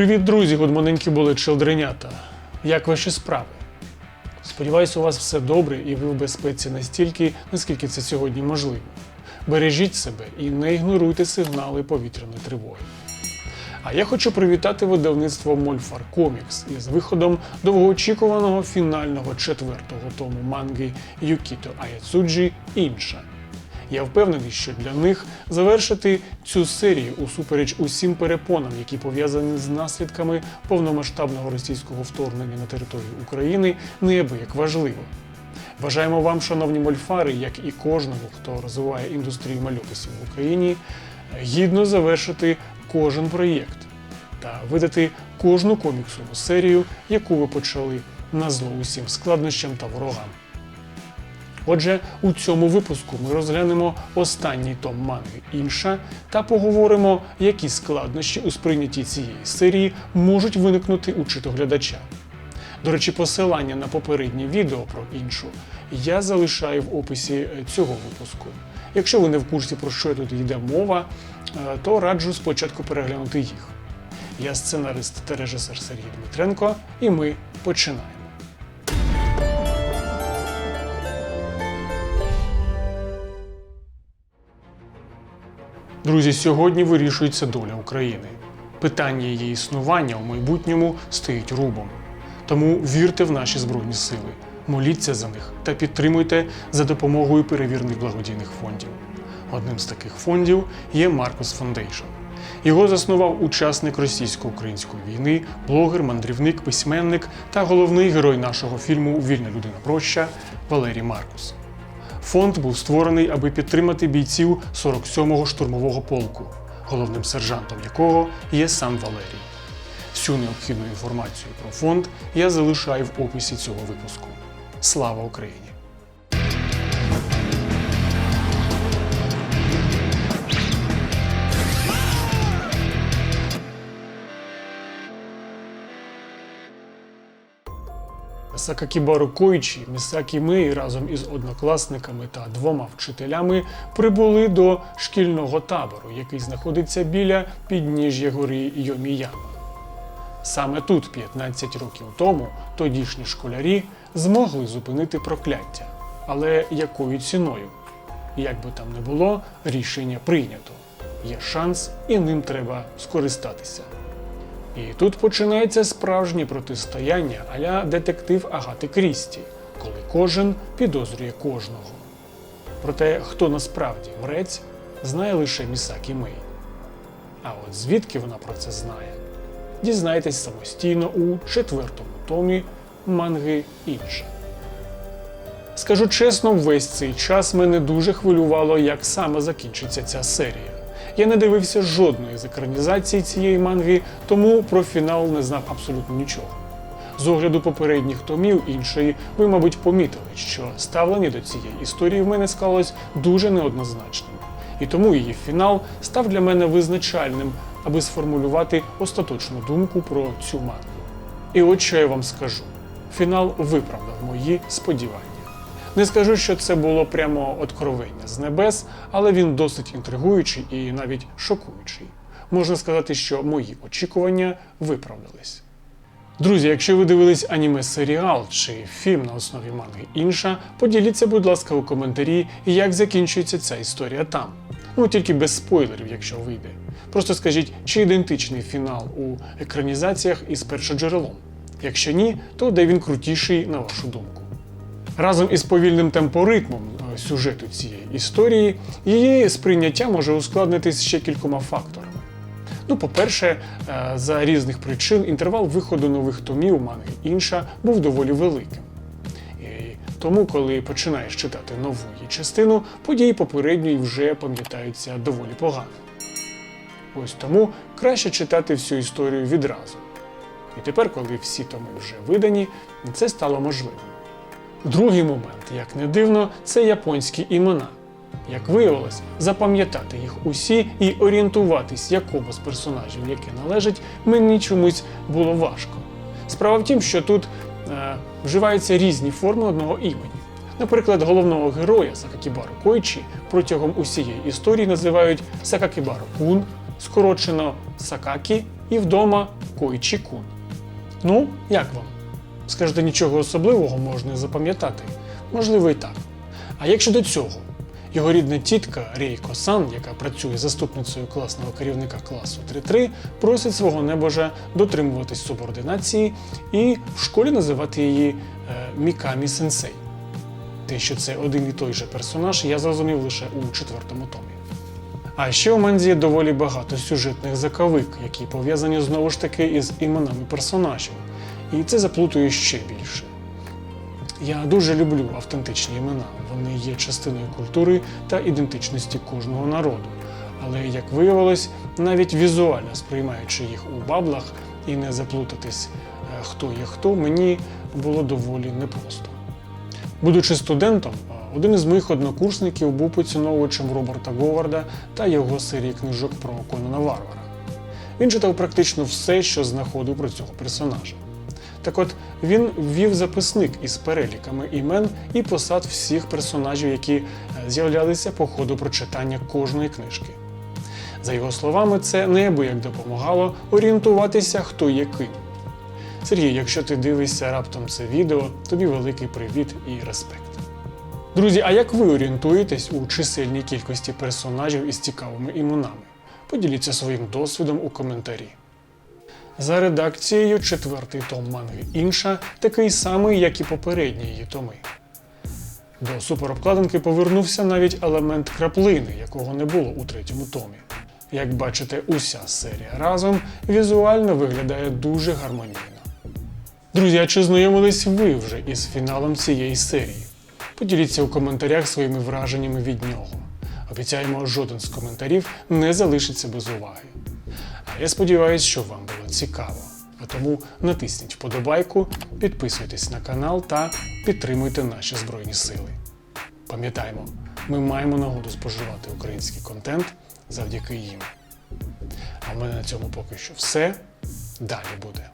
Привіт, друзі! Гудманенькі були челдренята. Як ваші справи? Сподіваюсь, у вас все добре і ви в безпеці настільки, наскільки це сьогодні можливо. Бережіть себе і не ігноруйте сигнали повітряної тривоги. А я хочу привітати видавництво Мольфар Комікс із виходом довгоочікуваного фінального четвертого тому манги Юкіто Аяцуджі Інша. Я впевнений, що для них завершити цю серію усупереч усім перепонам, які пов'язані з наслідками повномасштабного російського вторгнення на територію України, неабияк важливо. Бажаємо вам, шановні мольфари, як і кожному, хто розвиває індустрію мальописів в Україні, гідно завершити кожен проєкт та видати кожну коміксову серію, яку ви почали на зло усім складнощам та ворогам. Отже, у цьому випуску ми розглянемо останній том манги інша та поговоримо, які складнощі у сприйнятті цієї серії можуть виникнути у читоглядача. До речі, посилання на попереднє відео про іншу я залишаю в описі е, цього випуску. Якщо ви не в курсі про що тут йде мова, е, то раджу спочатку переглянути їх. Я сценарист та режисер Сергій Дмитренко, і ми починаємо. Друзі, сьогодні вирішується доля України. Питання її існування у майбутньому стоїть рубом. Тому вірте в наші збройні сили, моліться за них та підтримуйте за допомогою перевірених благодійних фондів. Одним з таких фондів є Marcos Foundation. Його заснував учасник російсько-української війни, блогер, мандрівник, письменник та головний герой нашого фільму Вільна людина проща Валерій Маркус. Фонд був створений, аби підтримати бійців 47-го штурмового полку, головним сержантом якого є сам Валерій. Всю необхідну інформацію про фонд я залишаю в описі цього випуску. Слава Україні! Сакакібару Койчі, Місакі Мей разом із однокласниками та двома вчителями прибули до шкільного табору, який знаходиться біля підніжжя гори Йоміяма. Саме тут, 15 років тому, тодішні школярі змогли зупинити прокляття. Але якою ціною? Як би там не було, рішення прийнято. Є шанс, і ним треба скористатися. І тут починається справжнє протистояння аля детектив Агати Крісті, коли кожен підозрює кожного. Проте, хто насправді мрець, знає лише Місакі Мей. А от звідки вона про це знає? Дізнайтесь самостійно у четвертому томі манги інша. Скажу чесно, весь цей час мене дуже хвилювало, як саме закінчиться ця серія. Я не дивився жодної з екранізацій цієї манги, тому про фінал не знав абсолютно нічого. З огляду попередніх томів іншої, ви, мабуть, помітили, що ставлення до цієї історії в мене склалось дуже неоднозначним. І тому її фінал став для мене визначальним, аби сформулювати остаточну думку про цю мангу. І от що я вам скажу: фінал виправдав мої сподівання. Не скажу, що це було прямо откровення з небес, але він досить інтригуючий і навіть шокуючий. Можна сказати, що мої очікування виправдались. Друзі, якщо ви дивились аніме-серіал чи фільм на основі манги інша, поділіться, будь ласка, у коментарі, як закінчується ця історія там. Ну тільки без спойлерів, якщо вийде. Просто скажіть, чи ідентичний фінал у екранізаціях із першоджерелом. Якщо ні, то де він крутіший, на вашу думку. Разом із повільним темпоритмом е, сюжету цієї історії її сприйняття може ускладнитись ще кількома факторами. Ну, по-перше, е, за різних причин інтервал виходу нових томів манги інша був доволі великим. І тому, коли починаєш читати нову її частину, події попередньої вже пам'ятаються доволі погано. Ось тому краще читати всю історію відразу. І тепер, коли всі томи вже видані, це стало можливим. Другий момент, як не дивно, це японські імена. Як виявилось, запам'ятати їх усі і орієнтуватись, якому з персонажів, яке належить, мені чомусь було важко. Справа в тім, що тут е, вживаються різні форми одного імені. Наприклад, головного героя Сакакібару Койчі протягом усієї історії називають Сакакібару Кун, скорочено Сакакі і вдома Койчі Кун. Ну, як вам? Скажете, нічого особливого можна запам'ятати? Можливо, і так. А як щодо цього? Його рідна тітка Рейко Сан, яка працює заступницею класного керівника класу 3-3, просить свого небожа дотримуватись субординації і в школі називати її е, Мікамі Сенсей. Те, що це один і той же персонаж, я зрозумів лише у четвертому томі. А ще у манзі є доволі багато сюжетних заковик, які пов'язані знову ж таки із іменами персонажів. І це заплутує ще більше. Я дуже люблю автентичні імена. Вони є частиною культури та ідентичності кожного народу. Але, як виявилось, навіть візуально сприймаючи їх у баблах і не заплутатись, е, хто є хто, мені було доволі непросто. Будучи студентом, е, один із моїх однокурсників був поціновувачем Роберта Говарда та його серії книжок про Конана Варвара. Він читав практично все, що знаходив про цього персонажа. Так от він ввів записник із переліками імен і посад всіх персонажів, які е, з'являлися по ходу прочитання кожної книжки. За його словами, це неабияк допомагало орієнтуватися, хто є ким. Сергій, якщо ти дивишся раптом це відео, тобі великий привіт і респект. Друзі, а як ви орієнтуєтесь у чисельній кількості персонажів із цікавими іменами? Поділіться своїм досвідом у коментарі. За редакцією четвертий том манги інша такий самий, як і попередні її томи. До суперобкладинки повернувся навіть елемент краплини, якого не було у третьому томі. Як бачите, уся серія разом візуально виглядає дуже гармонійно. Друзі, а чи знайомились ви вже із фіналом цієї серії? Поділіться у коментарях своїми враженнями від нього. Обіцяємо, жоден з коментарів не залишиться без уваги. А я сподіваюся, що вам було цікаво. А тому натисніть вподобайку, підписуйтесь на канал та підтримуйте наші Збройні Сили. Пам'ятаємо, ми маємо нагоду споживати український контент завдяки їм. А в мене на цьому поки що все. Далі буде.